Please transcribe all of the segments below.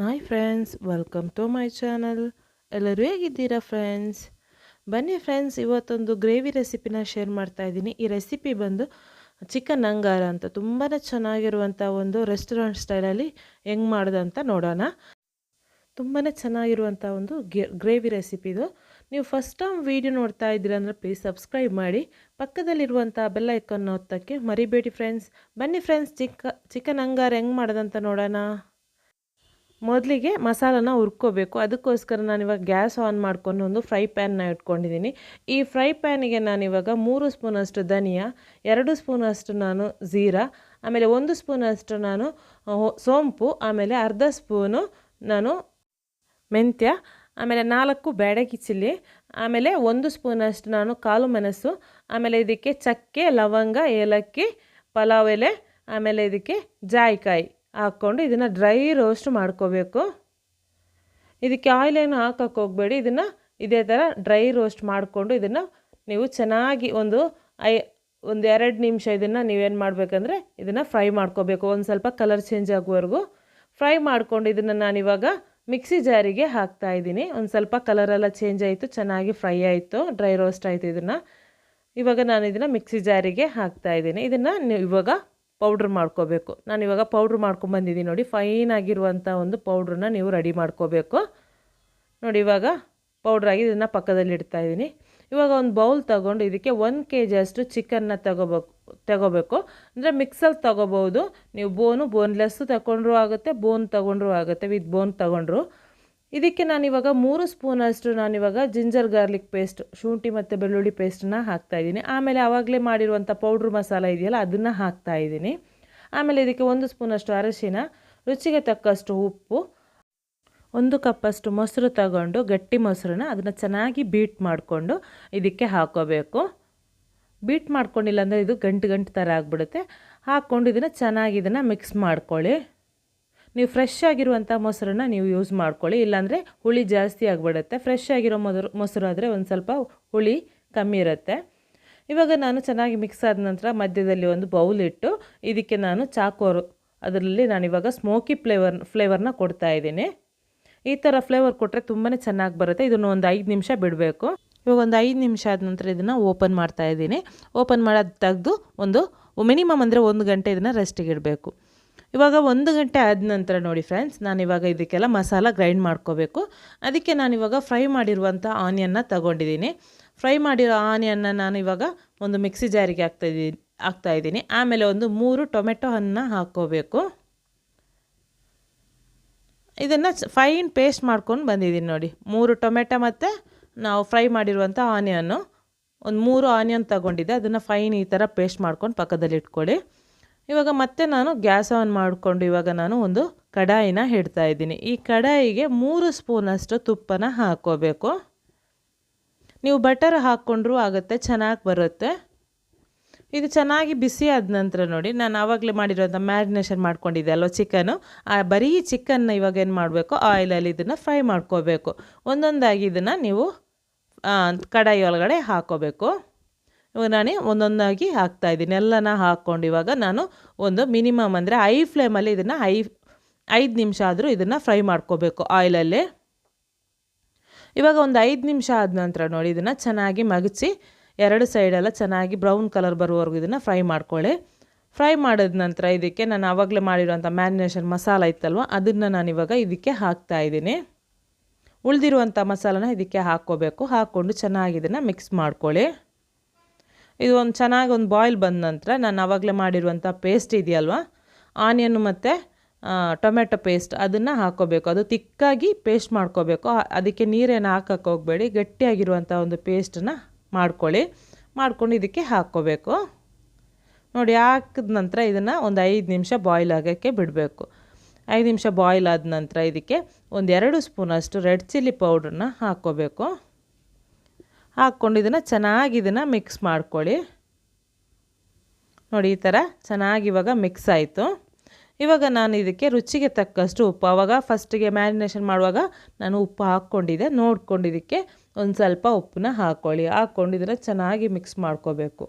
Hi friends welcome to my channel ಎಲ್ಲರೂ ಹೇಗಿದ್ದೀರಾ friends ಬನ್ನಿ ಫ್ರೆಂಡ್ಸ್ ಇವತ್ತೊಂದು ಗ್ರೇವಿ ರೆಸಿಪಿನ ಶೇರ್ ಮಾಡ್ತಾ ಇದ್ದೀನಿ. ಈ ರೆಸಿಪಿ ಬಂದು ಚಿಕನ್ ಅಂಗಾರ ಅಂತ. ತುಂಬಾ ಚೆನ್ನಾಗಿರುವಂಥ ಒಂದು ರೆಸ್ಟೋರೆಂಟ್ ಸ್ಟೈಲಲ್ಲಿ ಹೆಂಗೆ ಅಂತ ನೋಡೋಣ. ತುಂಬಾ ಚೆನ್ನಾಗಿರುವಂಥ ಒಂದು ಗ್ರೇವಿ ರೆಸಿಪಿದು ನೀವು ಫಸ್ಟ್ ಟೈಮ್ ವೀಡಿಯೋ ನೋಡ್ತಾ ಇದ್ದೀರಾ ಅಂದರೆ ಪ್ಲೀಸ್ ಸಬ್ಸ್ಕ್ರೈಬ್ ಮಾಡಿ. ಪಕ್ಕದಲ್ಲಿರುವಂಥ ಬೆಲ್ಲ ಐಕನ್ ಒತ್ತಕ್ಕೆ ಮರಿಬೇಡಿ ಫ್ರೆಂಡ್ಸ್ ಬನ್ನಿ ಫ್ರೆಂಡ್ಸ್ ಚಿಕ್ಕ ಚಿಕನ್ ಅಂಗಾರ ಹೆಂಗೆ ಮಾಡೋದಂತ ನೋಡೋಣ. ಮೊದಲಿಗೆ ಮಸಾಲನ ಹುರ್ಕೋಬೇಕು. ಅದಕ್ಕೋಸ್ಕರ ನಾನಿವಾಗ ಗ್ಯಾಸ್ ಆನ್ ಮಾಡ್ಕೊಂಡು ಒಂದು ಫ್ರೈ ಪ್ಯಾನ್ನ ಇಟ್ಕೊಂಡಿದ್ದೀನಿ. ಈ ಫ್ರೈ ಪ್ಯಾನಿಗೆ ನಾನಿವಾಗ ಮೂರು ಸ್ಪೂನಷ್ಟು ಧನಿಯಾ, ಎರಡು ಸ್ಪೂನಷ್ಟು ನಾನು ಜೀರಾ, ಆಮೇಲೆ ಒಂದು ಸ್ಪೂನಷ್ಟು ನಾನು ಸೋಂಪು, ಆಮೇಲೆ ಅರ್ಧ ಸ್ಪೂನು ನಾನು ಮೆಂತ್ಯ, ಆಮೇಲೆ ನಾಲ್ಕು ಬ್ಯಾಡಗಿ ಚಿಲ್ಲಿ, ಆಮೇಲೆ ಒಂದು ಸ್ಪೂನಷ್ಟು ನಾನು ಕಾಲು ಮೆಣಸು, ಆಮೇಲೆ ಇದಕ್ಕೆ ಚಕ್ಕೆ, ಲವಂಗ, ಏಲಕ್ಕಿ, ಪಲಾವ್ ಎಲೆ, ಆಮೇಲೆ ಇದಕ್ಕೆ ಜಾಯಿಕಾಯಿ. ಹಾಕ್ಕೊಂಡು ಇದನ್ನು ಡ್ರೈ ರೋಸ್ಟ್ ಮಾಡ್ಕೋಬೇಕು. ಇದಕ್ಕೆ ಆಯಿಲ್ ಏನು ಹಾಕೋಕ್ಕೆ ಹೋಗಬೇಡಿ. ಇದನ್ನು ಇದೇ ಥರ ಡ್ರೈ ರೋಸ್ಟ್ ಮಾಡಿಕೊಂಡು ಇದನ್ನು ನೀವು ಚೆನ್ನಾಗಿ ಒಂದು ಐ, ಒಂದು ಎರಡು ನಿಮಿಷ ಇದನ್ನು ನೀವೇನು ಮಾಡಬೇಕಂದ್ರೆ ಇದನ್ನು ಫ್ರೈ ಮಾಡ್ಕೋಬೇಕು. ಒಂದು ಸ್ವಲ್ಪ ಕಲರ್ ಚೇಂಜ್ ಆಗುವವರೆಗೂ ಫ್ರೈ ಮಾಡ್ಕೊಂಡು ಇದನ್ನು ನಾನಿವಾಗ ಮಿಕ್ಸಿ ಜಾರಿಗೆ ಹಾಕ್ತಾ ಇದ್ದೀನಿ. ಒಂದು ಸ್ವಲ್ಪ ಕಲರೆಲ್ಲ ಚೇಂಜ್ ಆಯಿತು, ಚೆನ್ನಾಗಿ ಫ್ರೈ ಆಯಿತು ಡ್ರೈ ರೋಸ್ಟ್ ಆಯಿತು ಇದನ್ನು. ಇವಾಗ ನಾನು ಇದನ್ನು ಮಿಕ್ಸಿ ಜಾರಿಗೆ ಹಾಕ್ತಾ ಇದ್ದೀನಿ. ಇದನ್ನು ನೀವು ಇವಾಗ ಪೌಡ್ರ್ ಮಾಡ್ಕೋಬೇಕು. ನಾನು ಇವಾಗ ಪೌಡ್ರ್ ಮಾಡ್ಕೊಂಬಂದಿದ್ದೀನಿ ನೋಡಿ ಫೈನ್ ಆಗಿರುವಂಥ ಒಂದು ಪೌಡ್ರನ್ನ ನೀವು ರೆಡಿ ಮಾಡ್ಕೋಬೇಕು. ನೋಡಿ ಇವಾಗ ಪೌಡ್ರಾಗಿ ಇದನ್ನು ಪಕ್ಕದಲ್ಲಿ ಇಡ್ತಾ ಇದ್ದೀನಿ. ಇವಾಗ ಒಂದು ಬೌಲ್ ತೊಗೊಂಡು ಇದಕ್ಕೆ ಒಂದು ಕೆ ಜಿಯಷ್ಟು ಚಿಕನ್ನ ತಗೋಬೇಕು ತಗೋಬೇಕು. ಅಂದರೆ ಮಿಕ್ಸಲ್ಲಿ ತೊಗೋಬೋದು ನೀವು ಬೋನು ಬೋನ್ಲೆಸ್ಸು ತಗೊಂಡ್ರೂ ಆಗುತ್ತೆ ಬೋನ್ ತೊಗೊಂಡ್ರೂ ಆಗುತ್ತೆ. ವಿತ್ ಬೋನ್ ತೊಗೊಂಡ್ರು. ಇದಕ್ಕೆ ನಾನಿವಾಗ ಮೂರು ಸ್ಪೂನಷ್ಟು ನಾನಿವಾಗ ಜಿಂಜರ್ ಗಾರ್ಲಿಕ್ ಪೇಸ್ಟ್ ಶುಂಠಿ ಮತ್ತು ಬೆಳ್ಳುಳ್ಳಿ ಪೇಸ್ಟನ್ನ ಹಾಕ್ತಾಯಿದ್ದೀನಿ ಆಮೇಲೆ ಆವಾಗಲೇ ಮಾಡಿರುವಂಥ ಪೌಡ್ರ್ ಮಸಾಲ ಇದೆಯಲ್ಲ, ಅದನ್ನು ಹಾಕ್ತಾಯಿದ್ದೀನಿ ಆಮೇಲೆ ಇದಕ್ಕೆ ಒಂದು ಸ್ಪೂನಷ್ಟು ಅರಶಿನ, ರುಚಿಗೆ ತಕ್ಕಷ್ಟು ಉಪ್ಪು, ಒಂದು ಕಪ್ಪಷ್ಟು ಮೊಸರು ತಗೊಂಡು ಗಟ್ಟಿ ಮೊಸರನ್ನ ಅದನ್ನು ಚೆನ್ನಾಗಿ ಬೀಟ್ ಮಾಡಿಕೊಂಡು ಇದಕ್ಕೆ ಹಾಕೋಬೇಕು. ಬೀಟ್ ಮಾಡ್ಕೊಂಡಿಲ್ಲ ಅಂದರೆ ಇದು ಗಂಟು ಗಂಟು ಥರ ಆಗಿಬಿಡುತ್ತೆ. ಹಾಕ್ಕೊಂಡು ಇದನ್ನು ಚೆನ್ನಾಗಿ ಇದನ್ನು ಮಿಕ್ಸ್ ಮಾಡ್ಕೊಳ್ಳಿ. ನೀವು ಫ್ರೆಶ್ ಆಗಿರುವಂಥ ಮೊಸರನ್ನ ನೀವು ಯೂಸ್ ಮಾಡ್ಕೊಳ್ಳಿ. ಇಲ್ಲಾಂದರೆ ಹುಳಿ ಜಾಸ್ತಿ ಆಗಿಬಿಡುತ್ತೆ. ಫ್ರೆಶ್ ಆಗಿರೋ ಮೊಸರು ಮೊಸರು ಆದರೆ ಒಂದು ಸ್ವಲ್ಪ ಹುಳಿ ಕಮ್ಮಿ ಇರುತ್ತೆ. ಇವಾಗ ನಾನು ಚೆನ್ನಾಗಿ ಮಿಕ್ಸ್ ಆದ ನಂತರ ಮಧ್ಯದಲ್ಲಿ ಒಂದು ಬೌಲ್ ಇಟ್ಟು ಇದಕ್ಕೆ ನಾನು ಚಾಕೋರು. ಅದರಲ್ಲಿ ನಾನಿವಾಗ ಸ್ಮೋಕಿ ಫ್ಲೇವರ್ ಫ್ಲೇವರ್ನ ಕೊಡ್ತಾ ಇದ್ದೀನಿ. ಈ ಥರ ಫ್ಲೇವರ್ ಕೊಟ್ಟರೆ ತುಂಬಾ ಚೆನ್ನಾಗಿ ಬರುತ್ತೆ. ಇದನ್ನು ಒಂದು ಐದು ನಿಮಿಷ ಬಿಡಬೇಕು. ಇವಾಗ ಒಂದು ಐದು ನಿಮಿಷ ಆದ ನಂತರ ಇದನ್ನು ಓಪನ್ ಮಾಡ್ತಾ ಇದ್ದೀನಿ. ಓಪನ್ ಮಾಡೋದು ತೆಗೆದು ಒಂದು ಮಿನಿಮಮ್ ಅಂದರೆ ಒಂದು ಗಂಟೆ ಇದನ್ನು ರೆಸ್ಟಿಗೆ ಇಡಬೇಕು. ಇವಾಗ ಒಂದು ಗಂಟೆ ಆದ ನಂತರ ನೋಡಿ ಫ್ರೆಂಡ್ಸ್ ನಾನು ಇವಾಗ ಇದಕ್ಕೆಲ್ಲ ಮಸಾಲ ಗ್ರೈಂಡ್ ಮಾಡ್ಕೋಬೇಕು. ಅದಕ್ಕೆ ನಾನು ಇವಾಗ ಫ್ರೈ ಮಾಡಿರುವಂಥ ಆನಿಯನ್ನ ತಗೊಂಡಿದ್ದೀನಿ. ಫ್ರೈ ಮಾಡಿರೋ ಆನಿಯನ್ನ ನಾನು ಇವಾಗ ಒಂದು ಮಿಕ್ಸಿ ಜಾರಿಗೆ ಹಾಕ್ತಾಯಿದ್ದೀನಿ ಹಾಕ್ತಾಯಿದ್ದೀನಿ ಆಮೇಲೆ ಒಂದು ಮೂರು ಟೊಮೆಟೊ ಹಣ್ಣನ್ನ ಹಾಕ್ಕೋಬೇಕು. ಇದನ್ನು ಫೈನ್ ಪೇಸ್ಟ್ ಮಾಡ್ಕೊಂಡು ಬಂದಿದ್ದೀನಿ ನೋಡಿ. ಮೂರು ಟೊಮೆಟೊ ಮತ್ತು ನಾವು ಫ್ರೈ ಮಾಡಿರುವಂಥ ಆನಿಯನ್ನು ಒಂದು ಮೂರು ಆನಿಯನ್ ತಗೊಂಡಿದ್ದೆ. ಅದನ್ನು ಫೈನ್ ಈ ಥರ ಪೇಸ್ಟ್ ಮಾಡ್ಕೊಂಡು ಪಕ್ಕದಲ್ಲಿ ಇಟ್ಕೊಳ್ಳಿ ಇವಾಗ ಮತ್ತೆ ನಾನು ಗ್ಯಾಸ್ ಆನ್ ಮಾಡಿಕೊಂಡು ಇವಾಗ ನಾನು ಒಂದು ಕಡಾಯಿನ ಹಿಡ್ತಾ ಇದ್ದೀನಿ. ಈ ಕಡಾಯಿಗೆ ಮೂರು ಸ್ಪೂನಷ್ಟು ತುಪ್ಪನ ಹಾಕ್ಕೋಬೇಕು ನೀವು ಬಟರ್ ಹಾಕ್ಕೊಂಡ್ರೂ ಆಗುತ್ತೆ, ಚೆನ್ನಾಗಿ ಬರುತ್ತೆ. ಇದು ಚೆನ್ನಾಗಿ ಬಿಸಿ ಆದ ನಂತರ ನೋಡಿ, ನಾನು ಆವಾಗಲೇ ಮಾಡಿರೋಂಥ ಮ್ಯಾರಿನೇಷನ್ ಮಾಡ್ಕೊಂಡಿದ್ದೆ ಅಲ್ವ ಚಿಕನು? ಆ ಬರೀ ಚಿಕನ್ನ ಇವಾಗ ಏನು ಮಾಡಬೇಕು? ಆಯಿಲಲ್ಲಿ ಇದನ್ನು ಫ್ರೈ ಮಾಡ್ಕೋಬೇಕು. ಒಂದೊಂದಾಗಿ ಇದನ್ನು ನೀವು ಕಡಾಯಿ ಒಳಗಡೆ ಹಾಕೋಬೇಕು. ಇವಾಗ ನಾನು ಒಂದೊಂದಾಗಿ ಹಾಕ್ತಾಯಿದ್ದೀನಿ ಎಲ್ಲನ ಹಾಕ್ಕೊಂಡು ಇವಾಗ ನಾನು ಒಂದು ಮಿನಿಮಮ್ ಅಂದರೆ ಐ ಫ್ಲೇಮಲ್ಲಿ ಇದನ್ನು ಐ, ಐದು ನಿಮಿಷ ಆದರೂ ಇದನ್ನು ಫ್ರೈ ಮಾಡ್ಕೋಬೇಕು ಆಯಿಲಲ್ಲಿ ಇವಾಗ ಒಂದು ಐದು ನಿಮಿಷ ಆದ ನಂತರ ನೋಡಿ, ಇದನ್ನು ಚೆನ್ನಾಗಿ ಮಗಚಿ ಎರಡು ಸೈಡೆಲ್ಲ ಚೆನ್ನಾಗಿ ಬ್ರೌನ್ ಕಲರ್ ಬರುವವರೆಗೂ ಇದನ್ನು ಫ್ರೈ ಮಾಡ್ಕೊಳ್ಳಿ. ಫ್ರೈ ಮಾಡಿದ ನಂತರ ಇದಕ್ಕೆ ನಾನು ಆವಾಗಲೇ ಮಾಡಿರುವಂಥ ಮ್ಯಾರಿನೇಷನ್ ಮಸಾಲ ಇತ್ತಲ್ವ, ಅದನ್ನು ನಾನಿವಾಗ ಇದಕ್ಕೆ ಹಾಕ್ತಾ ಇದ್ದೀನಿ. ಉಳಿದಿರುವಂಥ ಮಸಾಲನ ಇದಕ್ಕೆ ಹಾಕ್ಕೋಬೇಕು. ಹಾಕ್ಕೊಂಡು ಚೆನ್ನಾಗಿ ಇದನ್ನು ಮಿಕ್ಸ್ ಮಾಡ್ಕೊಳ್ಳಿ. ಇದು ಒಂದು ಚೆನ್ನಾಗಿ ಒಂದು ಬಾಯ್ಲ್ ಬಂದ ನಂತರ ನಾನು ಆವಾಗಲೇ ಮಾಡಿರುವಂಥ ಪೇಸ್ಟ್ ಇದೆಯಲ್ವ? ಆನಿಯನ್ನು ಮತ್ತು ಟೊಮೆಟೊ ಪೇಸ್ಟ್ ಅದನ್ನು ಹಾಕ್ಕೋಬೇಕು. ಅದು ತಿಕ್ಕಾಗಿ ಪೇಸ್ಟ್ ಮಾಡ್ಕೋಬೇಕು. ಅದಕ್ಕೆ ನೀರೇನು ಹಾಕಕ್ಕೆ ಹೋಗಬೇಡಿ. ಗಟ್ಟಿಯಾಗಿರುವಂಥ ಒಂದು ಪೇಸ್ಟನ್ನ ಮಾಡ್ಕೊಳ್ಳಿ. ಮಾಡ್ಕೊಂಡು ಇದಕ್ಕೆ ಹಾಕ್ಕೋಬೇಕು. ನೋಡಿ, ಹಾಕಿದ ನಂತರ ಇದನ್ನು ಒಂದು ಐದು ನಿಮಿಷ ಬಾಯ್ಲ್ ಆಗೋಕ್ಕೆ ಬಿಡಬೇಕು. ಐದು ನಿಮಿಷ ಬಾಯ್ಲ್ ಆದ ನಂತರ ಇದಕ್ಕೆ ಒಂದು ಎರಡು ಸ್ಪೂನಷ್ಟು ರೆಡ್ ಚಿಲ್ಲಿ ಪೌಡ್ರನ್ನ ಹಾಕ್ಕೋಬೇಕು. ಹಾಕ್ಕೊಂಡು ಇದನ್ನು ಚೆನ್ನಾಗಿ ಇದನ್ನು ಮಿಕ್ಸ್ ಮಾಡ್ಕೊಳ್ಳಿ. ನೋಡಿ, ಈ ಥರ ಚೆನ್ನಾಗಿ ಇವಾಗ ಮಿಕ್ಸ್ ಆಯಿತು. ಇವಾಗ ನಾನು ಇದಕ್ಕೆ ರುಚಿಗೆ ತಕ್ಕಷ್ಟು ಉಪ್ಪು. ಆವಾಗ ಫಸ್ಟಿಗೆ ಮ್ಯಾರಿನೇಷನ್ ಮಾಡುವಾಗ ನಾನು ಉಪ್ಪು ಹಾಕ್ಕೊಂಡಿದ್ದೆ. ನೋಡ್ಕೊಂಡು ಇದಕ್ಕೆ ಒಂದು ಸ್ವಲ್ಪ ಉಪ್ಪನ್ನ ಹಾಕ್ಕೊಳ್ಳಿ ಹಾಕ್ಕೊಂಡು ಇದನ್ನು ಚೆನ್ನಾಗಿ ಮಿಕ್ಸ್ ಮಾಡ್ಕೋಬೇಕು.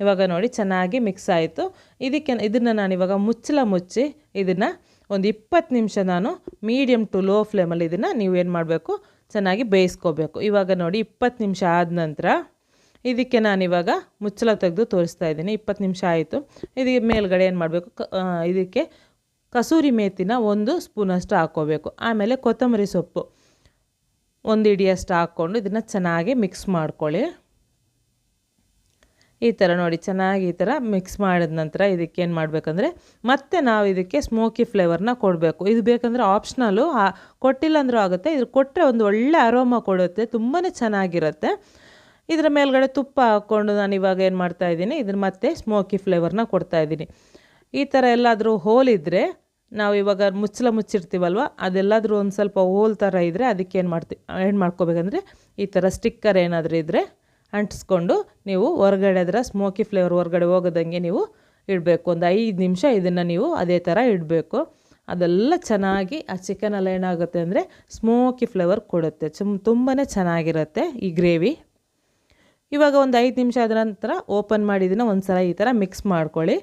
ಇವಾಗ ನೋಡಿ, ಚೆನ್ನಾಗಿ ಮಿಕ್ಸ್ ಆಯಿತು. ಇದಕ್ಕೆ ಇದನ್ನು ನಾನು ಇವಾಗ ಮುಚ್ಚಲ ಮುಚ್ಚಿ ಇದನ್ನು ಒಂದು ಇಪ್ಪತ್ತು ನಿಮಿಷ ನಾನು ಮೀಡಿಯಮ್ ಟು ಲೋ ಫ್ಲೇಮಲ್ಲಿ ಇದನ್ನು ಏನು ಮಾಡಬೇಕು? ಚೆನ್ನಾಗಿ ಬೇಯಿಸ್ಕೋಬೇಕು. ಇವಾಗ ನೋಡಿ ಇಪ್ಪತ್ತು ನಿಮಿಷ ಆದ ನಂತರ ಇದಕ್ಕೆ ನಾನಿವಾಗ ಮುಚ್ಚಳ ತೆಗೆದು ತೋರಿಸ್ತಾ ಇದ್ದೀನಿ. ಇಪ್ಪತ್ತು ನಿಮಿಷ ಆಯಿತು. ಇದಕ್ಕೆ ಮೇಲ್ಗಡೆ ಏನು ಮಾಡಬೇಕು? ಇದಕ್ಕೆ ಕಸೂರಿ ಮೇತಿನ ಒಂದು ಸ್ಪೂನಷ್ಟು ಹಾಕ್ಕೋಬೇಕು ಆಮೇಲೆ ಕೊತ್ತಂಬರಿ ಸೊಪ್ಪು ಒಂದು ಇಡಿಯಷ್ಟು ಹಾಕ್ಕೊಂಡು ಇದನ್ನು ಚೆನ್ನಾಗಿ ಮಿಕ್ಸ್ ಮಾಡ್ಕೊಳ್ಳಿ. ಈ ಥರ ನೋಡಿ, ಚೆನ್ನಾಗಿ ಈ ಥರ ಮಿಕ್ಸ್ ಮಾಡಿದ ನಂತರ ಇದಕ್ಕೆ ಏನು ಮಾಡಬೇಕಂದ್ರೆ ಮತ್ತೆ ನಾವು ಇದಕ್ಕೆ ಸ್ಮೋಕಿ ಫ್ಲೇವರ್ನ ಕೊಡಬೇಕು. ಇದು ಬೇಕಂದರೆ ಆಪ್ಷನಲ್ಲು ಕೊಟ್ಟಿಲ್ಲ ಅಂದರೂ ಆಗುತ್ತೆ. ಇದು ಕೊಟ್ಟರೆ ಒಂದು ಒಳ್ಳೆ ಅರೋಮ ಕೊಡುತ್ತೆ ತುಂಬಾ ಚೆನ್ನಾಗಿರುತ್ತೆ. ಇದರ ಮೇಲ್ಗಡೆ ತುಪ್ಪ ಹಾಕ್ಕೊಂಡು ನಾನು ಇವಾಗ ಏನು ಮಾಡ್ತಾ ಇದ್ದೀನಿ, ಇದನ್ನು ಮತ್ತೆ ಸ್ಮೋಕಿ ಫ್ಲೇವರ್ನ ಕೊಡ್ತಾ ಇದ್ದೀನಿ. ಈ ಥರ ಎಲ್ಲಾದರೂ ಹೋಲಿದ್ರೆ ನಾವು ಇವಾಗ ಮುಚ್ಚಲ ಮುಚ್ಚಿರ್ತೀವಲ್ವ, ಅದೆಲ್ಲಾದರೂ ಒಂದು ಸ್ವಲ್ಪ ಹೋಲ್ ಥರ ಇದ್ದರೆ ಅದಕ್ಕೆ ಏನು ಮಾಡ್ತೀವಿ ಏನು ಮಾಡ್ಕೋಬೇಕಂದ್ರೆ ಈ ಥರ ಸ್ಟಿಕ್ಕರ್ ಏನಾದರೂ ಇದ್ದರೆ ಅಂಟಿಸ್ಕೊಂಡು ನೀವು ಹೊರಗಡೆ ಅದರ ಸ್ಮೋಕಿ ಫ್ಲೇವರ್ ಹೊರಗಡೆ ಹೋಗೋದಂಗೆ ನೀವು ಇಡಬೇಕು. ಒಂದು ಐದು ನಿಮಿಷ ಇದನ್ನು ನೀವು ಅದೇ ಥರ ಇಡಬೇಕು. ಅದೆಲ್ಲ ಚೆನ್ನಾಗಿ ಆ ಚಿಕನೆಲ್ಲ ಏನಾಗುತ್ತೆ ಅಂದರೆ ಸ್ಮೋಕಿ ಫ್ಲೇವರ್ ಕೊಡುತ್ತೆ. ಚುಮ್ ತುಂಬಾ ಚೆನ್ನಾಗಿರುತ್ತೆ ಈ ಗ್ರೇವಿ ಇವಾಗ ಒಂದು ಐದು ನಿಮಿಷ ಆದ ನಂತರ ಓಪನ್ ಮಾಡಿದ್ದನ್ನು ಒಂದು ಸಲ ಈ ಥರ ಮಿಕ್ಸ್ ಮಾಡ್ಕೊಳ್ಳಿ.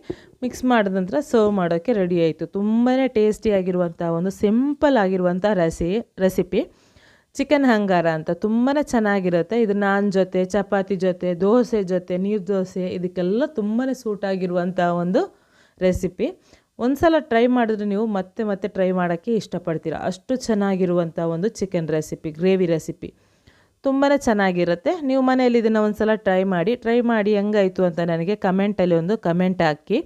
ಮಿಕ್ಸ್ ಮಾಡಿದ ನಂತರ ಸರ್ವ್ ಮಾಡೋಕ್ಕೆ ರೆಡಿ ಆಯಿತು. ತುಂಬಾ ಟೇಸ್ಟಿಯಾಗಿರುವಂಥ ಒಂದು ಸಿಂಪಲ್ ಆಗಿರುವಂಥ ರೆಸಿ ರೆಸಿಪಿ ಚಿಕನ್ ಹಂಗಾರ ಅಂತ ತುಂಬಾ ಚೆನ್ನಾಗಿರುತ್ತೆ. ಇದು ನಾನ್ ಜೊತೆ, ಚಪಾತಿ ಜೊತೆ, ದೋಸೆ ಜೊತೆ, ನೀರು ದೋಸೆ, ಇದಕ್ಕೆಲ್ಲ ತುಂಬಾ ಸೂಟಾಗಿರುವಂಥ ಒಂದು ರೆಸಿಪಿ ಒಂದು ಸಲ ಟ್ರೈ ಮಾಡಿದ್ರೆ ನೀವು ಮತ್ತೆ ಮತ್ತೆ ಟ್ರೈ ಮಾಡೋಕ್ಕೆ ಇಷ್ಟಪಡ್ತೀರ. ಅಷ್ಟು ಚೆನ್ನಾಗಿರುವಂಥ ಒಂದು ಚಿಕನ್ ರೆಸಿಪಿ ಗ್ರೇವಿ ರೆಸಿಪಿ ತುಂಬಾ ಚೆನ್ನಾಗಿರುತ್ತೆ. ನೀವು ಮನೆಯಲ್ಲಿ ಇದನ್ನು ಒಂದು ಸಲ ಟ್ರೈ ಮಾಡಿ ಟ್ರೈ ಮಾಡಿ ಹೆಂಗಾಯಿತು ಅಂತ ನನಗೆ ಕಮೆಂಟಲ್ಲಿ ಒಂದು ಕಮೆಂಟ್ ಹಾಕಿ.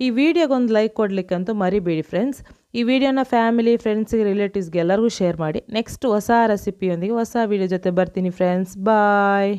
ಈ ವಿಡಿಯೋಗೊಂದು ಲೈಕ್ ಕೊಡಲಿಕ್ಕಂತೂ ಮರಿಬೇಡಿ ಫ್ರೆಂಡ್ಸ್ ಈ ವಿಡಿಯೋನ ಫ್ಯಾಮಿಲಿ ಫ್ರೆಂಡ್ಸಿಗೆ ರಿಲೇಟಿವ್ಸ್ಗೆ ಎಲ್ಲರಿಗೂ ಶೇರ್ ಮಾಡಿ. ನೆಕ್ಸ್ಟ್ ಹೊಸ ರೆಸಿಪಿಯೊಂದಿಗೆ ಹೊಸ ವಿಡಿಯೋ ಜೊತೆ ಬರ್ತೀನಿ ಫ್ರೆಂಡ್ಸ್ ಬಾಯ್